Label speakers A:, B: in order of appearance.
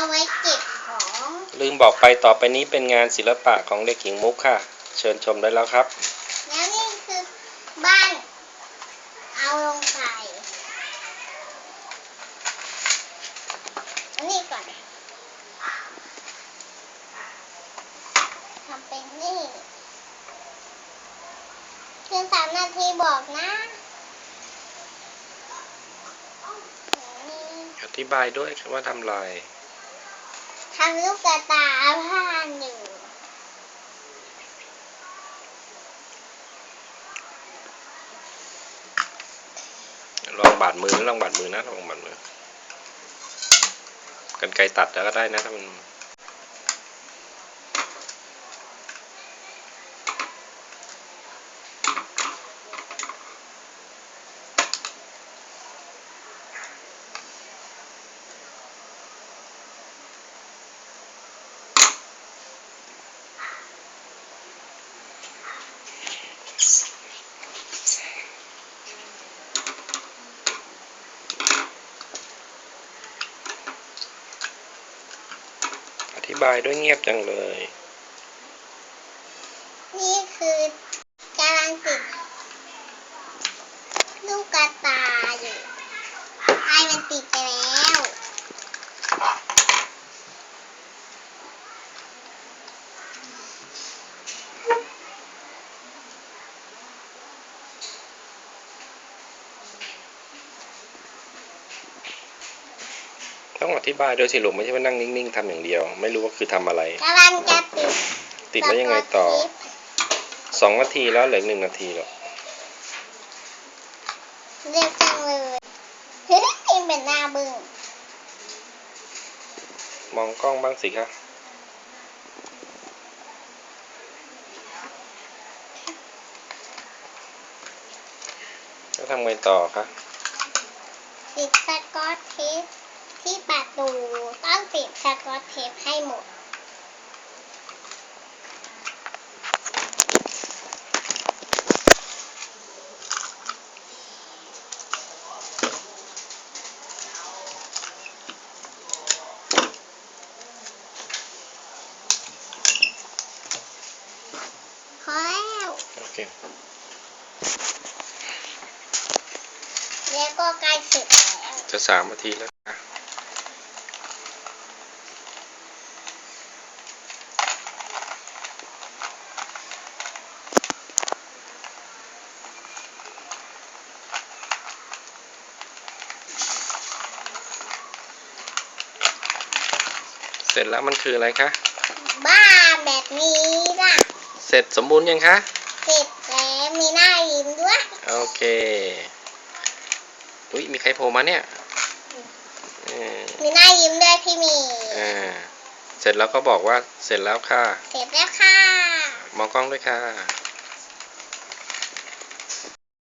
A: เอาไว้เก็บของ
B: ลืมบอกไปต่อไปนี้เป็นงานศิลปะของเด็กหญิงมุกค่ะ เชิญชมได้แล้วครับ
A: แล้วนี่คือบ้าน เอาลงไปอันนี้ก่อนทำเป็นนี่เพียงสามนาทีบอกนะนี่
B: อธิบายด้วยว่าทำอะไร
A: ทำลูกกระตาผ่าหนึ่ง
B: ลองบาดมือลองบาดมือนะลองบาดมือกันไกรตัดแล้วก็ได้นะถ้ามัน ธิบายด้วยเงียบจังเลย
A: นี่คือกาลังติดลูกกระตาอยู่ไอ้มันติดไปแล้ว
B: ต้องอธิบายด้วยสิลูกไม่ใช่ว่านั่งนิ่งๆทำอย่างเดียว ไม่รู้ว่าคือทำอะไร
A: กำลังจะติด
B: ติดแล้วยังไงต่อ
A: สก๊ตเทป
B: สองนาทีแล้วเหลืออกหนึ่งนาทีหรอก
A: เร็วจังเลยเฮ้ยเป็นหน้าบึ้ง
B: มองกล้องบ้างสิคะแล้วทำไงต่อคะ
A: ติดสกอตเทป ที่ประตูต้องติดสกอตเทปให้หมด พอแล้ว
B: โอเค
A: แล้วก็ใกล้เสร็จแล้ว
B: จะสามนาทีแล้ว เสร็จแล้วมันคืออะไรคะ
A: บ้าแบบนี้ล่ะ
B: เสร็จสมบูรณ์ยังคะ
A: เสร็จแล้วมีหน้ายิ้มด้วย
B: โอเค อุ้ยมีใครโผล่มาเนี่ยเออ
A: มีหน้ายิ้มด้วยพี่หมี
B: อ่าเสร็จแล้วก็บอกว่าเสร็จแล้วค่ะ
A: เสร็จแล้วค่ะ
B: มองกล้องด้วยค่ะ